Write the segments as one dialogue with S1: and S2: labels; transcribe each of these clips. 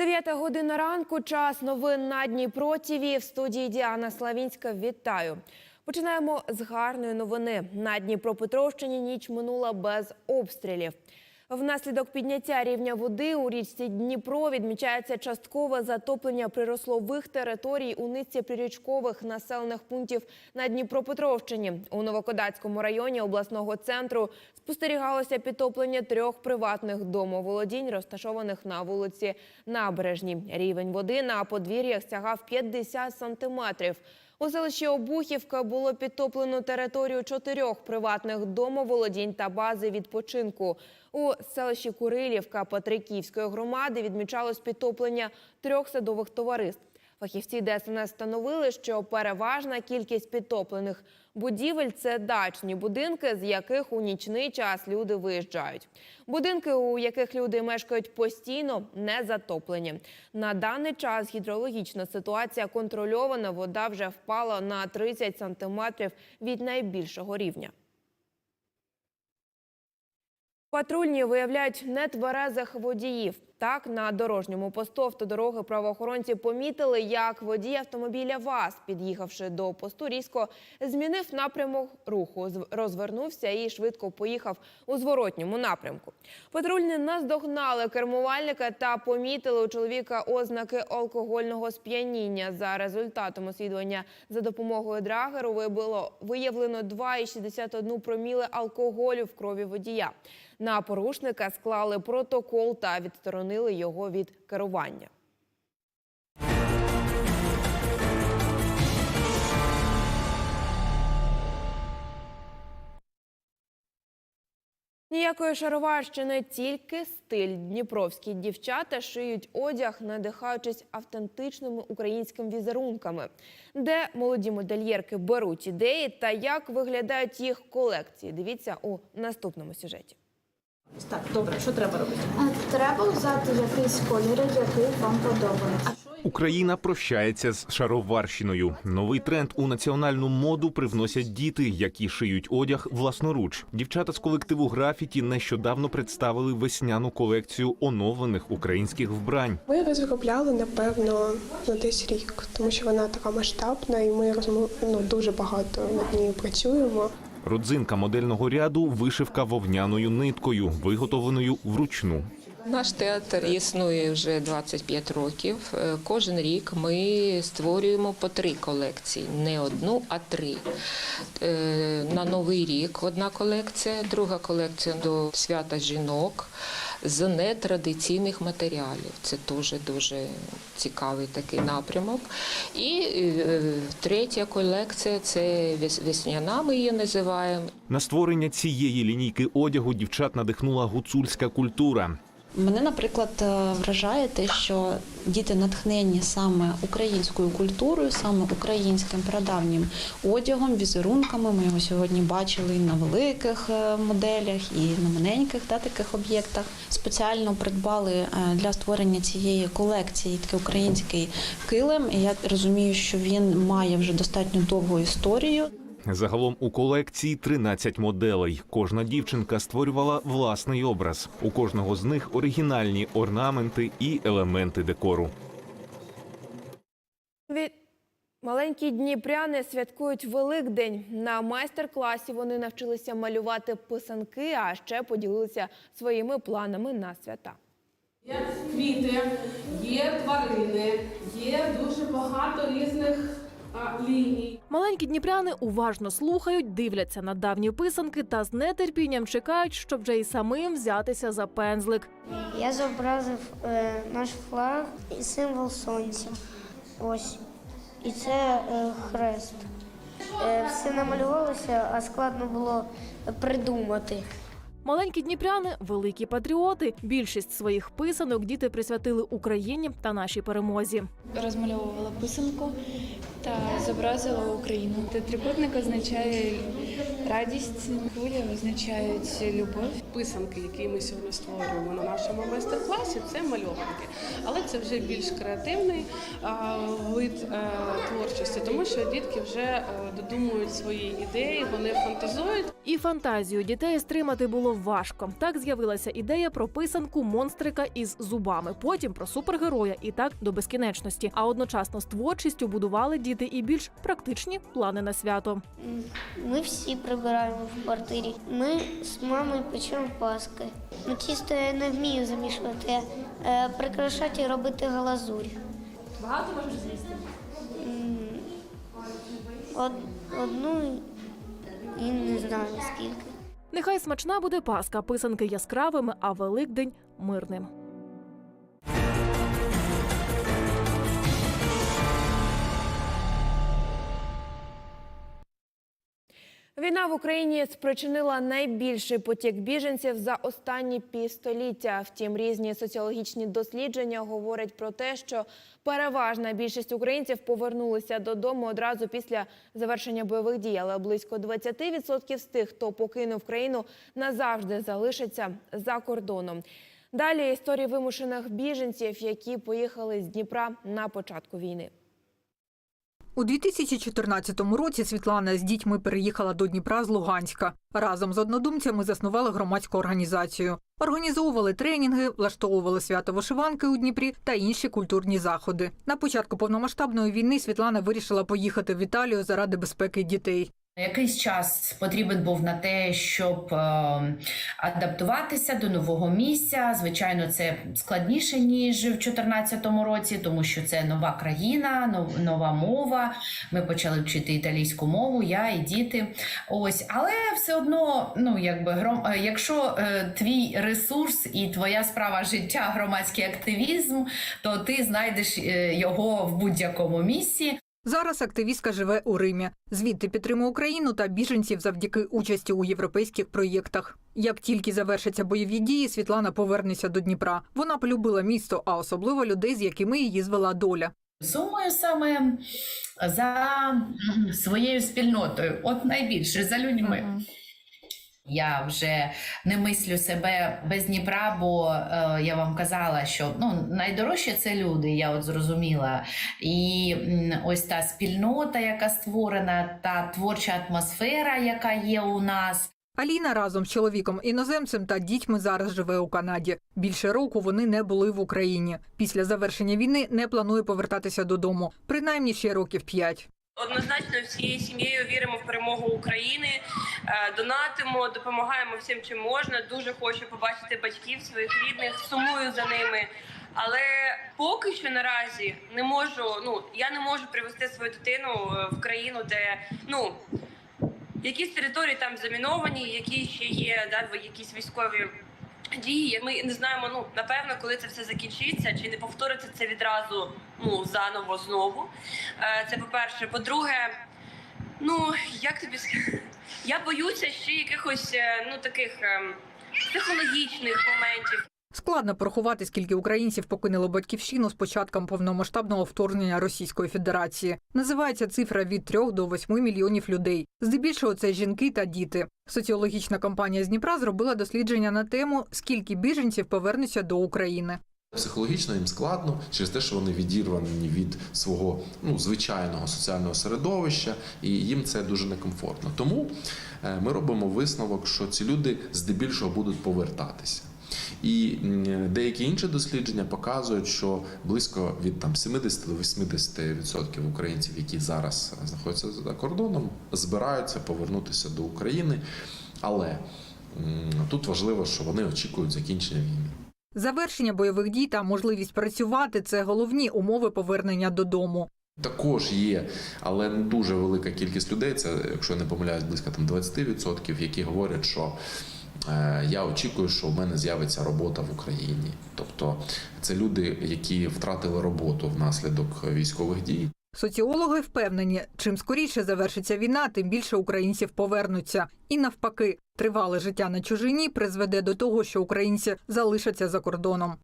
S1: Дев'ята година ранку. Час новин на Дніпро ТІВІ. В студії Діана Славінська. Вітаю. Починаємо з гарної новини. На Дніпропетровщині ніч минула без обстрілів. Внаслідок підняття рівня води у річці Дніпро відмічається часткове затоплення прирослових територій у низці прирічкових населених пунктів на Дніпропетровщині. У Новокодацькому районі обласного центру спостерігалося підтоплення трьох приватних домоволодінь, розташованих на вулиці Набережній. Рівень води на подвір'ях сягав 50 сантиметрів. У селищі Обухівка було підтоплено територію чотирьох приватних домоволодінь та бази відпочинку. У селищі Курилівка Патриківської громади відмічалось підтоплення трьох садових товариств. Фахівці ДСНС встановили, що переважна кількість підтоплених будівель це дачні будинки, з яких у нічний час люди виїжджають. Будинки, у яких люди мешкають постійно, не затоплені. На даний час гідрологічна ситуація контрольована. Вода вже впала на 30 сантиметрів від найбільшого рівня. Патрульні виявляють нетверезих водіїв. Так, на дорожньому посту автодороги правоохоронці помітили, як водій автомобіля ВАЗ, під'їхавши до посту, різко змінив напрямок руху, розвернувся і швидко поїхав у зворотньому напрямку. Патрульні наздогнали кермувальника та помітили у чоловіка ознаки алкогольного сп'яніння. За результатом освідування за допомогою драгеру було виявлено 2,61 проміли алкоголю в крові водія. На порушника склали протокол та відсторонили його від керування. Ніякої шароварщини, тільки стиль. Дніпровські дівчата шиють одяг, надихаючись автентичними українськими візерунками, де молоді модельєрки беруть ідеї та як виглядають їх колекції. Дивіться у наступному сюжеті.
S2: Так, добре, що треба робити?
S3: Треба взяти якийсь колір, який вам подобається.
S4: Україна прощається з шароварщиною. Новий тренд у національну моду привносять діти, які шиють одяг власноруч. Дівчата з колективу графіті нещодавно представили весняну колекцію оновлених українських вбрань.
S5: Ми розробляли напевно на десь рік, тому що вона така масштабна, і ми розмов... ну, дуже багато над нею працюємо.
S4: Родзинка модельного ряду вишивка вовняною ниткою, виготовленою вручну.
S6: Наш театр існує вже 25 років. Е, Кожен рік ми створюємо по три колекції, не одну, а три. Е, На новий рік одна колекція, друга колекція до свята жінок з нетрадиційних матеріалів. Це теж дуже цікавий такий напрямок. І е, третя колекція це вес- весняна, ми її називаємо.
S4: На створення цієї лінійки одягу дівчат надихнула гуцульська культура.
S7: Мене, наприклад, е, вражає те, що діти натхнені саме українською культурою, саме українським прадавнім одягом, візерунками. Ми його сьогодні бачили і на великих е, моделях, і на маленьких та, таких об'єктах. Спеціально придбали е, для створення цієї колекції такий український килим. І я розумію, що він має вже достатньо довгу історію.
S4: Загалом у колекції 13 моделей. Кожна дівчинка створювала власний образ. У кожного з них оригінальні орнаменти і елементи декору.
S1: Маленькі дніпряни святкують Великдень. На майстер-класі вони навчилися малювати писанки, а ще поділилися своїми планами на свята.
S8: Є квіти, є тварини, є дуже багато різних ліній.
S9: Маленькі дніпряни уважно слухають, дивляться на давні писанки та з нетерпінням чекають, щоб вже й самим взятися за пензлик.
S3: Я зобразив е, наш флаг і символ сонця. Ось. І це е, хрест. Е, все намалювалося, а складно було придумати.
S9: Маленькі дніпряни великі патріоти. Більшість своїх писанок діти присвятили Україні та нашій перемозі.
S10: розмальовувала писанку та зобразила Україну. Трикутник означає радість, хвиля означають любов.
S8: Писанки, які ми сьогодні створюємо на нашому майстер-класі, це мальовки. Але це вже більш креативний вид творчості, тому що дітки вже додумують свої ідеї, вони фантазують.
S9: І фантазію дітей стримати було важко. Так з'явилася ідея про писанку монстрика із зубами, потім про супергероя і так до безкінечності. А одночасно з творчістю будували діти і більш практичні плани на свято.
S3: Ми всі прибираємо в квартирі. Ми з мамою печемо паски. Ну, тісто я не вмію замішувати, е, прикрашати і робити глазурь.
S2: Багато можеш з'їсти?
S3: Од, одну і не знаю скільки.
S9: Нехай смачна буде паска, писанки яскравими, а Великдень мирним.
S1: Війна в Україні спричинила найбільший потік біженців за останні півстоліття. Втім, різні соціологічні дослідження говорять про те, що переважна більшість українців повернулися додому одразу після завершення бойових дій. Але близько 20% з тих, хто покинув країну, назавжди залишаться за кордоном. Далі історії вимушених біженців, які поїхали з Дніпра на початку війни.
S11: У 2014 році Світлана з дітьми переїхала до Дніпра з Луганська. Разом з однодумцями заснували громадську організацію. Організовували тренінги, влаштовували свято вишиванки у Дніпрі та інші культурні заходи. На початку повномасштабної війни Світлана вирішила поїхати в Італію заради безпеки дітей.
S12: Якийсь час потрібен був на те, щоб е, адаптуватися до нового місця. Звичайно, це складніше ніж в 2014 році, тому що це нова країна, нов- нова мова. Ми почали вчити італійську мову, я і діти. Ось, але все одно, ну якби гром... е, якщо е, твій ресурс і твоя справа життя громадський активізм, то ти знайдеш його в будь-якому місці.
S11: Зараз активістка живе у Римі. Звідти підтримує Україну та біженців завдяки участі у європейських проєктах. Як тільки завершаться бойові дії, Світлана повернеться до Дніпра. Вона полюбила місто, а особливо людей, з якими її звела доля.
S12: Сумою саме за своєю спільнотою, от найбільше за людьми. Я вже не мислю себе без Дніпра, бо е, я вам казала, що ну найдорожче це люди, я от зрозуміла. І м, ось та спільнота, яка створена, та творча атмосфера, яка є у нас.
S11: Аліна разом з чоловіком іноземцем та дітьми зараз живе у Канаді. Більше року вони не були в Україні. Після завершення війни не планує повертатися додому, принаймні ще років п'ять.
S8: Однозначно всією сім'єю віримо в перемогу України, донатимо, допомагаємо всім, чим можна. Дуже хочу побачити батьків своїх рідних, сумую за ними. Але поки що наразі не можу. Ну я не можу привезти свою дитину е, в країну, де ну якісь території там заміновані, які ще є да, якісь військові дії. Ми не знаємо. Ну напевно, коли це все закінчиться, чи не повториться це відразу ну заново знову. Е, Це по-перше. По-друге, ну як тобі сказати, я боюся ще якихось е, ну таких ем, психологічних моментів.
S11: Складно порахувати, скільки українців покинуло батьківщину з початком повномасштабного вторгнення Російської Федерації. Називається цифра від 3 до 8 мільйонів людей. Здебільшого це жінки та діти. Соціологічна компанія з Дніпра зробила дослідження на тему, скільки біженців повернуться до України.
S13: Психологічно їм складно через те, що вони відірвані від свого ну звичайного соціального середовища, і їм це дуже некомфортно. Тому е, ми робимо висновок, що ці люди здебільшого будуть повертатися. І деякі інші дослідження показують, що близько від там 70 до 80% українців, які зараз знаходяться за кордоном, збираються повернутися до України. Але тут важливо, що вони очікують закінчення війни.
S11: Завершення бойових дій та можливість працювати це головні умови повернення додому.
S13: Також є, але дуже велика кількість людей. Це, якщо я не помиляюсь, близько там 20%, які говорять, що е, я очікую, що в мене з'явиться робота в Україні. Тобто це люди, які втратили роботу внаслідок військових дій.
S11: Соціологи впевнені, чим скоріше завершиться війна, тим більше українців повернуться. І навпаки, тривале життя на чужині призведе до того, що українці залишаться за кордоном.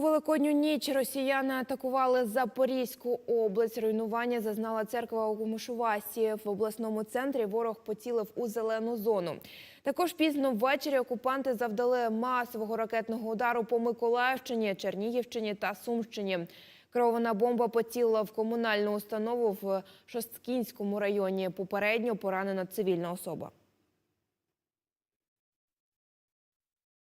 S1: Великодню ніч росіяни атакували Запорізьку область. Руйнування зазнала церква у Гумишувасі. В обласному центрі ворог поцілив у зелену зону. Також пізно ввечері окупанти завдали масового ракетного удару по Миколаївщині, Чернігівщині та Сумщині. Керована бомба поцілила в комунальну установу в Шосткінському районі. Попередньо поранена цивільна особа.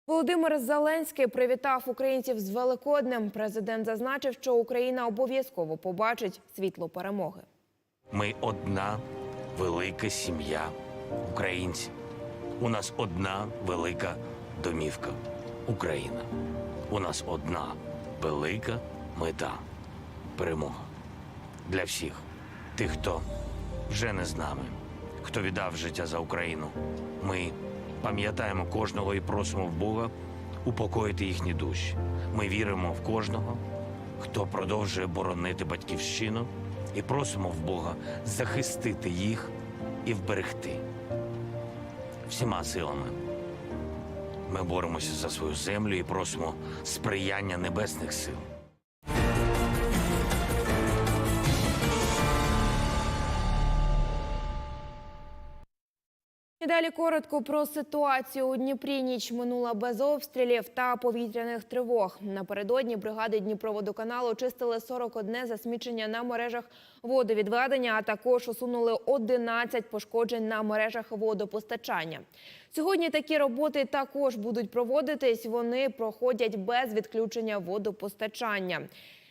S1: Володимир Зеленський привітав українців з Великоднем. Президент зазначив, що Україна обов'язково побачить світло перемоги.
S14: Ми одна велика сім'я українців. У нас одна велика домівка Україна. У нас одна велика мета перемога для всіх тих, хто вже не з нами, хто віддав життя за Україну. Ми пам'ятаємо кожного і просимо в Бога упокоїти їхні душі. Ми віримо в кожного, хто продовжує боронити батьківщину, і просимо в Бога захистити їх і вберегти. Всіма силами ми боремося за свою землю і просимо сприяння небесних сил.
S1: Далі коротко про ситуацію у Дніпрі. Ніч минула без обстрілів та повітряних тривог. Напередодні бригади Дніпроводоканалу чистили 41 засмічення на мережах водовідведення, а також усунули 11 пошкоджень на мережах водопостачання. Сьогодні такі роботи також будуть проводитись. Вони проходять без відключення водопостачання.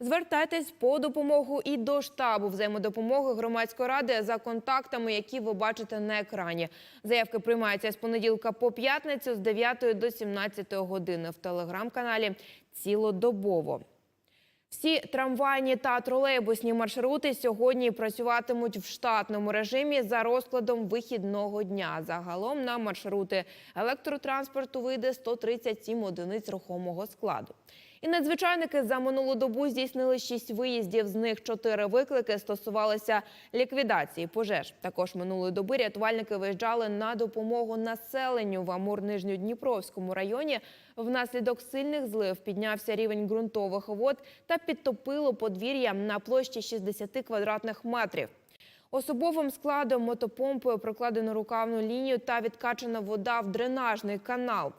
S1: Звертайтесь по допомогу і до штабу взаємодопомоги громадської ради за контактами, які ви бачите на екрані. Заявки приймаються з понеділка по п'ятницю з 9 до 17 години в телеграм-каналі цілодобово. Всі трамвайні та тролейбусні маршрути сьогодні працюватимуть в штатному режимі за розкладом вихідного дня. Загалом на маршрути електротранспорту вийде 137 одиниць рухомого складу. І надзвичайники за минулу добу здійснили 6 виїздів. З них 4 виклики стосувалися ліквідації пожеж. Також минулої доби рятувальники виїжджали на допомогу населенню в Амур-Нижньодніпровському районі. Внаслідок сильних злив піднявся рівень ґрунтових вод та підтопило подвір'я на площі 60 квадратних метрів. Особовим складом мотопомпою прокладено рукавну лінію та відкачана вода в дренажний канал.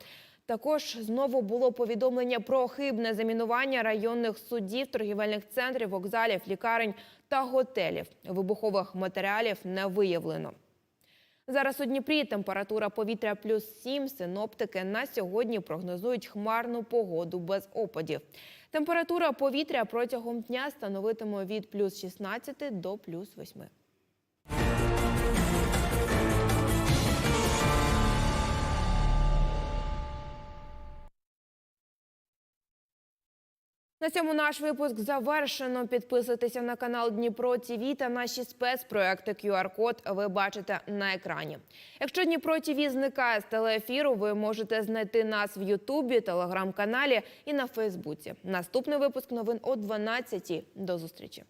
S1: Також знову було повідомлення про хибне замінування районних судів, торгівельних центрів, вокзалів, лікарень та готелів. Вибухових матеріалів не виявлено. Зараз у Дніпрі температура повітря плюс 7. Синоптики на сьогодні прогнозують хмарну погоду без опадів. Температура повітря протягом дня становитиме від плюс 16 до плюс 8. На цьому наш випуск завершено. Підписуйтеся на канал Дніпро ТІВІ та наші спецпроекти QR-код ви бачите на екрані. Якщо Дніпро ТІВІ зникає з телеефіру, ви можете знайти нас в Ютубі, телеграм-каналі і на Фейсбуці. Наступний випуск новин о 12 До зустрічі.